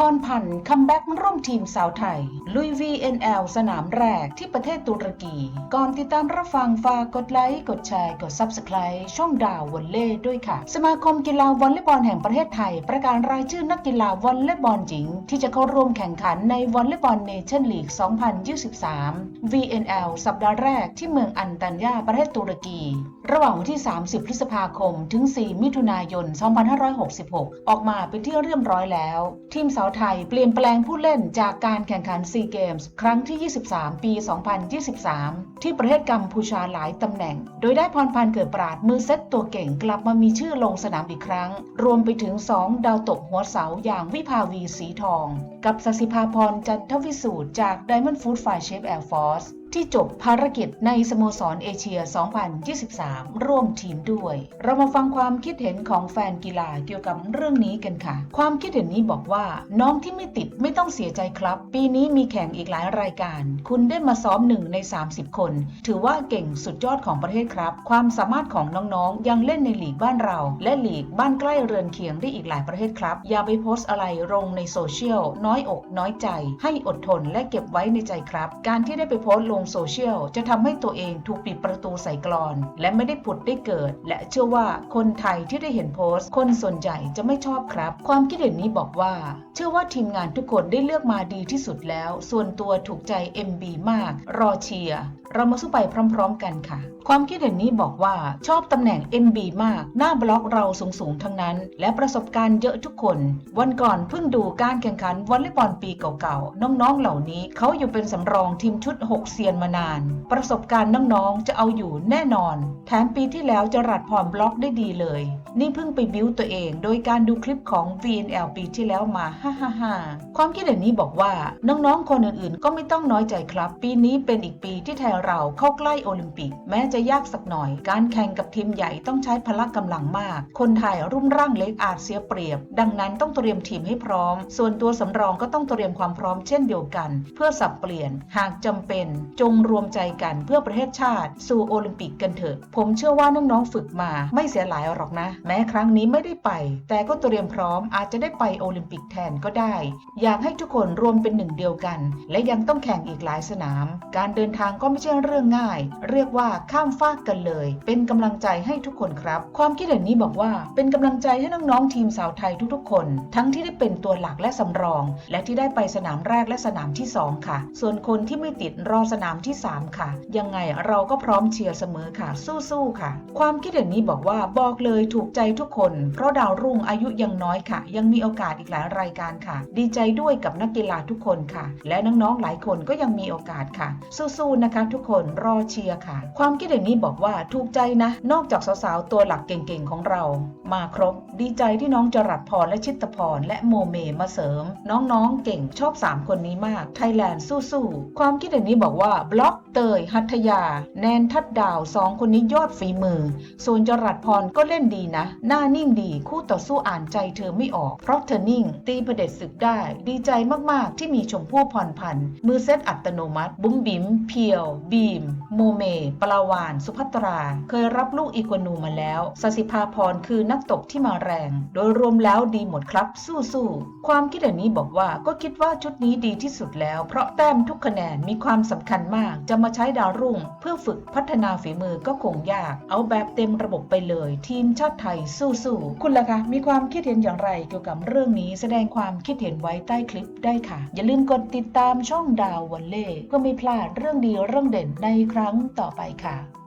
พรพันธ์คัมแบ็กร่วมทีมสาวไทย ลุย VNL สนามแรกที่ประเทศตุรกี ก่อนติดตามรับฟังฝากกดไลค์ กดแชร์ กด Subscribe ช่องดาววอลเล่ด้วยค่ะ สมาคมกีฬาวอลเลย์บอลแห่งประเทศไทย ประกาศรายชื่อนักกีฬาวอลเลย์บอลหญิง ที่จะเข้าร่วมแข่งขันในวอลเลย์บอลเนชั่นลีก 2023 VNL สัปดาห์แรกที่เมืองอันตัญญาประเทศตุรกี ระหว่างวันที่ 30 พฤษภาคม ถึง 4 มิถุนายน 2566 ออกมาเป็นที่เรียบร้อยแล้ว ทีมสาวไทยเปลี่ยนแปลงผู้เล่นจากการแข่งขันซีเกมส์ครั้งที่ 23 ปี 2023 ที่ประเทศกัมพูชาหลายตำแหน่ง โดยได้พรพันธ์เกิดปราดมือเซตตัวเก่งกลับมามีชื่อลงสนามอีกครั้ง รวมไปถึง 2 ดาวตกหัวเสาอย่างวิภาวีสีทอง กับสสิภาพรจันทวิสูตรจาก Diamond Food Fire Chef Air Force ที่จบภารกิจในสโมสรเอเชีย 2023 ร่วมทีมด้วย เรามาฟังความคิดเห็นของแฟนกีฬาเกี่ยวกับเรื่องนี้กันค่ะ ความคิดเห็นนี้บอกว่า น้องที่ไม่ติดไม่ต้องเสียใจครับ ปีนี้มีแข่งอีกหลายรายการ คุณได้มาซ้อมหนึ่งใน 30 คน ถือว่าเก่งสุดยอดของประเทศครับ ความสามารถของน้องๆ ยังเล่นในหลีกบ้านเรา และหลีกบ้านใกล้เรือนเคียงได้อีกหลายประเทศครับ อย่าไปโพสต์อะไรลงในโซเชียลน้อยอกน้อยใจ ให้อดทนและเก็บไว้ในใจครับ การที่ได้ไปโพสต์ลงโซเชียลจะทำให้ตัวเองถูกปิดประตูใส่กรอน และไม่ได้ผุดได้เกิด และเชื่อว่าคนไทยที่ได้เห็นโพสต์ คนส่วนใหญ่จะไม่ชอบครับ ความคิดเห็นนี้บอกว่า เชื่อว่าทีมงานทุกคนได้เลือกมาดีที่สุดแล้ว ส่วนตัวถูกใจ MB มาก รอเชียร์เรามาสู้ไปพร้อม ๆ กันค่ะ ความคิดเห็นนี้บอกว่าชอบตำแหน่ง MB มาก หน้าบล็อกเราสูงๆทั้งนั้น และประสบการณ์เยอะทุกคน วันก่อนเพิ่งดูการแข่งขันวอลเลย์บอลปีเก่าๆน้องๆเหล่านี้เขาอยู่เป็นสำรองทีมชุด 6 เซียนมานาน ประสบการณ์น้องๆ จะเอาอยู่แน่นอน แถมปีที่แล้วจะรัดพรบล็อกได้ดีเลย นี่เพิ่งไปบิ้วตัวเอง โดยการดูคลิปของ VNL ปีที่แล้วมาฮ่าฮ่าฮ่าความคิดเห็นนี้บอกว่าน้องๆ คนอื่นๆ ก็ไม่ต้องน้อยใจครับ ปีนี้เป็นอีกปีที่ไทยเราเข้าใกล้โอลิมปิก แม้จะยากสักหน่อย การแข่งกับทีมใหญ่ต้องใช้พละกำลังมาก คนไทยรุ่มร่างเล็กอาจเสียเปรียบ ดังนั้นต้องเตรียมทีมให้พร้อม ส่วนตัวสำรองก็ต้องเตรียมความพร้อมเช่นเดียวกัน เพื่อสับเปลี่ยน หากจำเป็นจงรวมใจกันเพื่อประเทศชาติ สู่โอลิมปิกกันเถอะ ผมเชื่อว่าน้องๆฝึกมาไม่เสียหลายหรอกนะแม้ครั้งนี้ไม่ได้ไป แต่ก็เตรียมพร้อมอาจจะได้ไปโอลิมปิกแทนก็ได้ อยากให้ทุกคนรวมเป็นหนึ่งเดียวกัน และยังต้องแข่งอีกหลายสนาม การเดินทางก็ไม่ใช่เรื่องง่าย เรียกว่าข้ามฟากกันเลย เป็นกำลังใจให้ทุกคนครับ ความคิดเห็นนี้บอกว่า เป็นกำลังใจให้น้องๆทีมสาวไทยทุกๆ คน ทั้งที่ได้เป็นตัวหลักและสำรอง และที่ได้ไปสนามแรกและสนามที่สองค่ะ ส่วนคนที่ไม่ติดรอสนามที่สามค่ะ ยังไงเราก็พร้อมเชียร์เสมอค่ะ สู้ๆค่ะ ความคิดเห็นนี้บอกว่าบอกเลยถูกใจทุกคน เพราะดาวรุ่งอายุยังน้อยค่ะ ยังมีโอกาสอีกหลายรายการค่ะ ดีใจด้วยกับนักกีฬาทุกคนค่ะ และน้องๆหลายคนก็ยังมีโอกาสค่ะ สู้ๆนะคะ ทุกคนรอเชียร์ค่ะ ความคิดเห็นนี้บอกว่าถูกใจนะ นอกจากสาวๆตัวหลักเก่งๆของเรา มาครบ ดีใจที่น้องจรัสพรและชิตพรและโมเมมาเสริม น้องๆเก่งชอบ 3 คนนี้มากไทยแลนด์สู้ๆความคิดเห็นนี้บอกว่าบล็อก เตย หัตถยา แนนทัดดาวสองคนนี้ยอดฝีมือ ส่วนจรัสพรก็เล่นดีนะ หน้านิ่งดี คู่ต่อสู้อ่านใจเธอไม่ออก เพราะเธอนิ่ง ตีประเด็จศึกได้ ดีใจมากๆ ที่มีชมพู่พรพันธ์ มือเซตอัตโนมัติ บุ้มบิมเพียว บีม โมเม ปลาวาน สุภัตรา เคยรับลูกอีกวนูมาแล้วสสิภาพรคือนักตบที่มาแรง โดยรวมแล้วดีหมดครับสู้ๆความคิดเห็นนี้บอกว่าก็คิดว่าชุดนี้ดีที่สุดแล้ว เพราะแต้มทุกคะแนนมีความสำคัญมากจะมาใช้ดาวรุ่ง เพื่อฝึกพัฒนาฝีมือก็คงยาก เอาแบบเต็มระบบไปเลย ทีมชาติไทยสู้ๆคุณล่ะคะ มีความคิดเห็นอย่างไรเกี่ยวกับเรื่องนี้แสดงความคิดเห็นไว้ใต้คลิปได้ค่ะ อย่าลืมกดติดตามช่องดาววันเล่เพื่อไม่พลาดเรื่องดีเรื่องเด่นในครั้งต่อไปค่ะ